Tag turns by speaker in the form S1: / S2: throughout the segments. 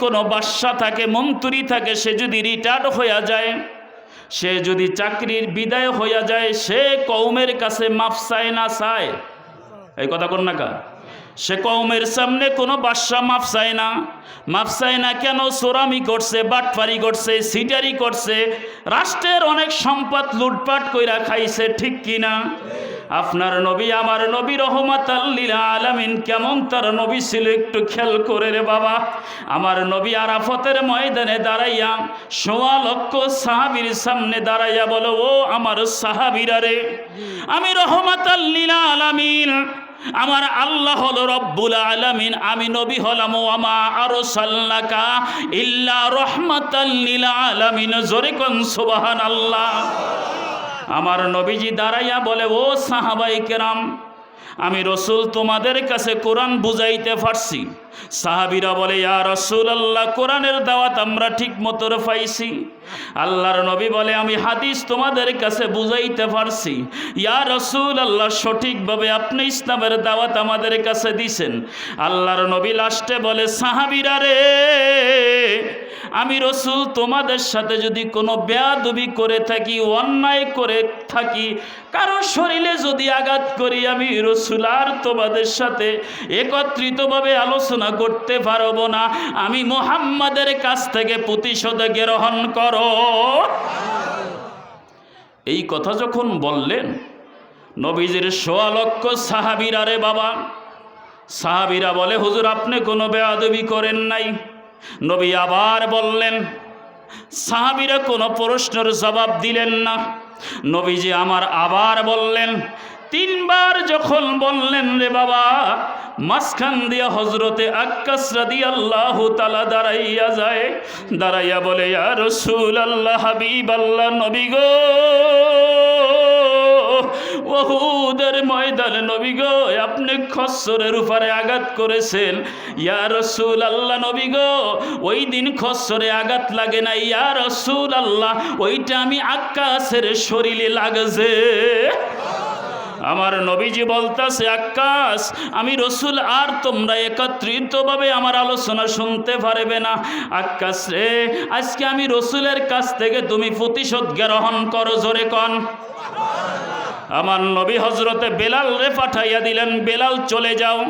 S1: কোনো বাদশা থাকে, মন্ত্রী থাকে, সে যদি রিটায়ার্ড হইয়া যায়, সে যদি চাকরির বিদায় হইয়া যায়, সে কৌমের কাছে মাফ চায় না চায়। এই কথা কোন না কা? সে কৌমের সামনে কোনো বাদশা মাফ চায় না। মাফ চায় না কেন? সোরামি করছে, বাটফারি করছে, সিটারি করছে, রাষ্ট্রের অনেক সম্পদ লুটপাট কইরা খাইছে, ঠিক কিনা? আপনার নবী আমার নবী রহমত আল্লিল আলামিন, কেমন তার নবী ছিল একটু খেয়াল করে রে বাবা। আমার নবী আরাফতের ময়দানে দাঁড়াইয়া সোয়া লক্ষ সাহাবির সামনে দাঁড়াইয়া বলো, ও আমার সাহাবিরা রে, আমি রহমত আল্লিল আলামিন, আমার আল্লাহ হলো রব্বুল আলামিন, আমি নবী হলাম আমা আরও সাল্লাকা ইল্লা রহমাতাল্লিল আলামিন। জোরে কোন সুবাহান আল্লাহ আমার নবীজি দাঁড়াইয়া বলে ও সাহাবাই কেরাম আমি রসুল তোমাদের কাছে কোরআন বুঝাইতে পারছি। সাহাবিরা বলে, ইয়া রসুল আল্লাহ কোরআনের দাওয়াত আমরা ঠিক মতো পাইছি আল্লাহর নবী বলে, আমি হাদিস তোমাদের কাছে বুঝাইতে পারছি। ইয়া রসুল আল্লাহ সঠিকভাবে আপনি ইসলামের দাওয়াত আমাদের কাছে দিছেন। আল্লাহর নবী লাস্টে বলে, সাহাবিরা রে, আমি রসুল তোমাদের সাথে যদি কোনো বেয়াদবি করে থাকি, অন্যায় করে থাকি, কারও শরীরে যদি আঘাত করি, আমি রসুল আর তোমাদের সাথে একত্রিতভাবে আলোচনা করতে পারব না। আমি মোহাম্মদের কাছ থেকে প্রতিশোধ গ্রহণ করো। এই কথা যখন বললেন, নবীজির সোয়া লক্ষ সাহাবিরা রে বাবা। সাহাবিরা বলে, হুজুর, আপনি কোনো বেয়াদবি করেন নাই। নবী আবার বললেন, সাহাবিরা কোনো প্রশ্নের জবাব দিলেন না। নবীজি আমার আবার বললেন, তিনবার যখন বললেন রে বাবা মাঝখান দিয়া হজরতে আক্কাস রাদি আল্লাহ তালা দাঁড়াইয়া যায়। দাঁড়াইয়া বলে, ইয়া রসুল আল্লাহ হাবিব আল্লাহ নবী গো! ওহুদের ময়দান নবী গো, আপনি খসরের উপরে আঘাত করেছেন। ইয়া রসুল আল্লাহ নবী গো, ওই দিন খসরে আঘাত লাগে না। ইয়া রসুল আল্লাহ ওইটা আমি আকাশের শরীরে লাগছে। আমার নবীজি বলতাছে, আকাশ, আমি রসুল, আর তোমরা একত্রিতভাবে আমার আলোচনা শুনতে পারবে না। আকাশ রে, আজকে আমি রসুলের কাছ থেকে তুমি প্রতিশোধ গ্রহণ করো জোরে কন। আমার নবী হজরতে বেলাল রে পাঠাইয়া দিলেন, বেলাল চলে যাও।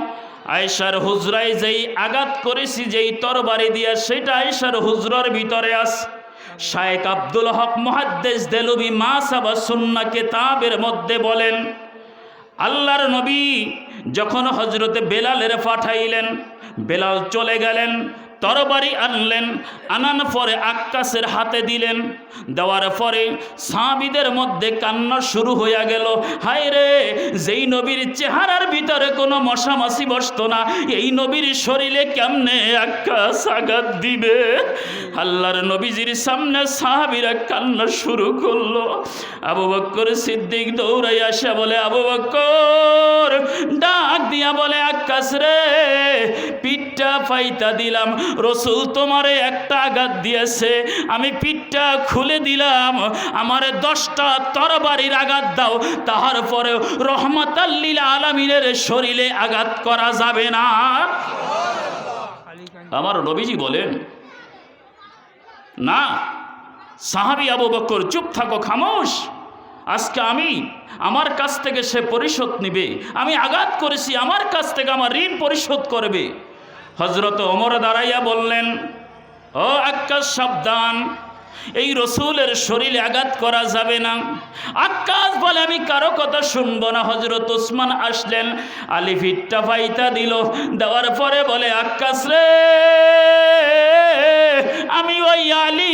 S1: আয়সার হুজরায় যেই আঘাত করেছি, যেই তরবারি দিয়া, সেটা আয়সার হুজরার ভিতরে আস। শায়েক আব্দুল হক মহাদ্দেশ দেলুবি মা সাবা সুন্না কেতাবের মধ্যে বলেন আল্লাহর নবী যখন হজরতে বেলালের পাঠাইলেন বেলাল চলে গেলেন তরবারি আনলেন আনান পরে আক্কাসের হাতে দিলেন। দেওয়ার পরে সাবিদের মধ্যে কান্না শুরু হইয়া গেল। হায় রে, যেই নবীর চেহারার ভিতরে কোনো মশামাছি বসতো না, এই নবীর শরীরে কেমনে আক্কাস আঘাত দিবে? আল্লাহর নবীজির সামনে সাহাবিরা কান্না শুরু করল। আবু বক্কর সিদ্দিক দৌড়াই আসা বলে, আবু বক্কর, ডাক দিয়া বলে আকাশ রে, পিঠটা পাইতা দিলাম। রসুল তোমারে একটা আঘাত দিয়েছে। আমি পিঠটা খুলে দিলাম, আমারে দশটা তরবারির আঘাত দাও, তাহার পরে রহমত আল্লিল আলমিনের শরীরে আঘাত করা যাবে না। আমার নবীজি বলেন, না, সাহাবি আবু বকর, চুপ থাকো, খামোশ। আজকে আমি আমার কাছ থেকে সে পরিশোধ নিবে। আমি আঘাত করেছি, আমার কাছ থেকে আমার ঋণ পরিশোধ করবে। হজরত ওমর দাঁড়াইয়া বললেন, ও আকাশ সাবধান, এই রসুলের শরীরে আঘাত করা যাবে না। আকাশ বলে, আমি কারও কথা শুনব না। হজরত ওসমান আসলেন আলি ফিটটা ফাইতা দিল, দেওয়ার পরে বলে আকাশ রে, আমি ওই আলী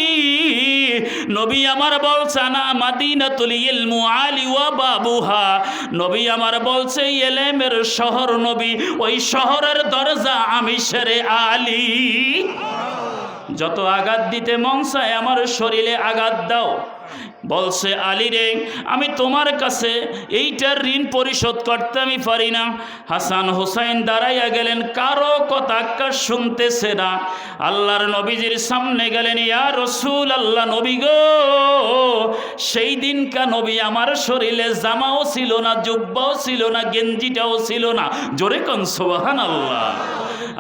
S1: নবী আমার বলছে না মাদিনাতুল ইলমু আলী ওয়া বাবুহা। নবী আমার বলছে, এলেমের শহর নবী, ওই শহরের দরজা আমি সেরে আলী। যত আঘাত দিতে মন চায়, আমার শরীরে আঘাত দাও। বলছে, আলী রে, আমি তোমার কাছে এইটার ঋণ পরিশোধ করতে আমি পারি না। হাসান হোসাইন দাঁড়াইয়া গেলেন, কারও কথা শুনতেছে না। আল্লাহর নবীজির সামনে গেলেন, ইয়া রসুল আল্লাহ নবী গো, সেই দিনকা নবী আমার শরীরে জামাও ছিল না, জুব্বাও ছিল না, গেঞ্জিটাও ছিল না। জোরে কন সোবাহান আল্লাহ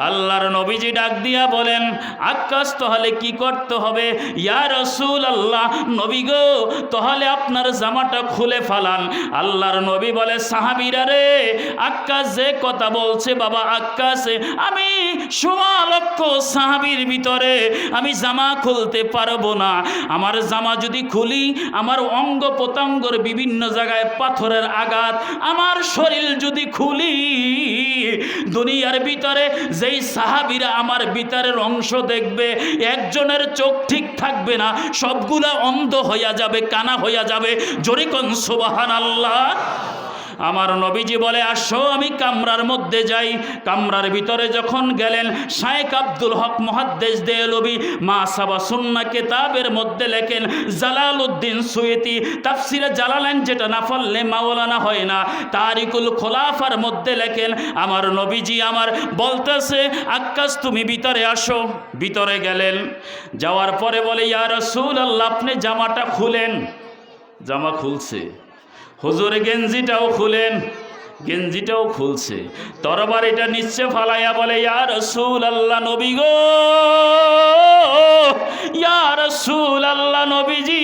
S1: আল্লাহর নবীজি ডাক দিয়া বলেন, আকাশ তাহলে কি করতে হবে? ইয়া রসুল আল্লাহ নবী গো তাহলে আপনার জামাটা খুলে ফালান। আল্লাহর নবী বলে, সাহাবিরা রে আকাশ যে কথা বলছে, বাবা আকাশে আমি সোয়া লক্ষ সাহাবির ভিতরে আমি জামা খুলতে পারব না। আমার জামা যদি খুলি, আমার অঙ্গ প্রত্যঙ্গর বিভিন্ন জায়গায় পাথরের আঘাত, আমার শরীর যদি খুলি দুনিয়ার ভিতরে যেই সাহাবিরা আমার ভিতরের অংশ দেখবে, একজনের চোখ ঠিক থাকবে না, সবগুলা অন্ধ হইয়া যাবে, কানা হইয়া যাবে। জোরে সোবাহান সুবাহান আল্লাহ আমার নবীজি বলে, আসো, আমি কামরার মধ্যে যাই। কামরার ভিতরে যখন গেলেন শায়েক আব্দুল হক মহাদ্দেশ দেলবি মা সাবা সুন্না কেতাবের মধ্যে লেখেন জালাল উদ্দিন সুয়েতি, তাফসিরে জালালেন যেটা না ফললে মাওলানা হয় না। তারিকুল খোলাফার মধ্যে লেখেন, আমার নবীজি আমার বলতেছে, আকাশ তুমি ভিতরে আসো। ভিতরে গেলেন, যাওয়ার পরে বলে, ইয়া রসুল আল্লাহ আপনি জামাটা খুলেন। জামা খুলছে। হুজুর গেঞ্জিটাও খুলেন, গেঞ্জিটাও খুলছে। তরবার এটা নিচ্ছে ফালাইয়া বলে ইয়ার রসুল আল্লাহ নবী গো ইয়ার রসুল আল্লাহ নবীজি,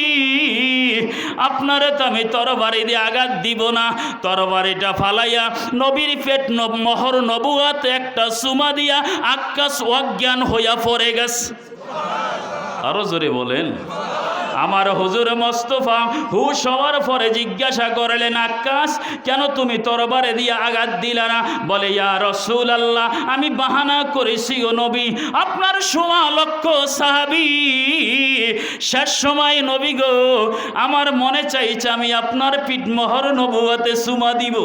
S1: আপনারে তো আমি তরবারি দিয়ে আঘাত দিব না। তরবারিটা ফালাইয়া নবীর পেট নব মহর নবুয়াত একটা সুমা দিয়া আকাশ অজ্ঞান হইয়া পড়ে গেছে। আরও জোরে বলেন। আমার হুজুর মোস্তফা হুশ হওয়ার পরে জিজ্ঞাসা করলেন, আকাশ, কেন তুমি তরবারে দিয়ে আঘাত দিলা না? বলে, ইয়া রসুল আল্লাহ আমি বাহানা করেছি ও নবী, আপনার সোয়া লক্ষ সাহাবি। শেষ সময় নবী গো, আমার মনে চাইছে আমি আপনার পিঠমোহর নবুয়াতে সুমা দিব।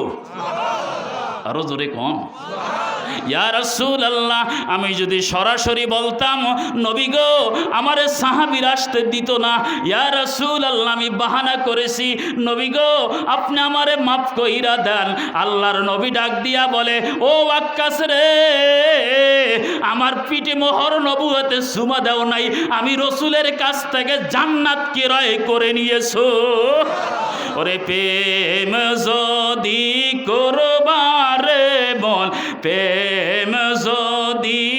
S1: আরও জোরে কম। ইয়া রসুল আল্লাহ আমি যদি সরাসরি বলতাম, নবী গো, আমার সাহাবির আসতে দিত না। ইয়া রসুল আল্লাহ আমি বাহানা করেছি, নবী গো, আপনি আমারে মাফ কইরা দেন। আল্লাহর নবী ডাক দিয়া বলে, ও আকাশ রে, আমার পিঠে মোহর নবুয়তে সুমা দেও নাই। আমি রসুলের কাছ থেকে জান্নাত কিরয় করে নিয়েছো। ওরে প্রেম যদি করবারে বল প্রেম যদি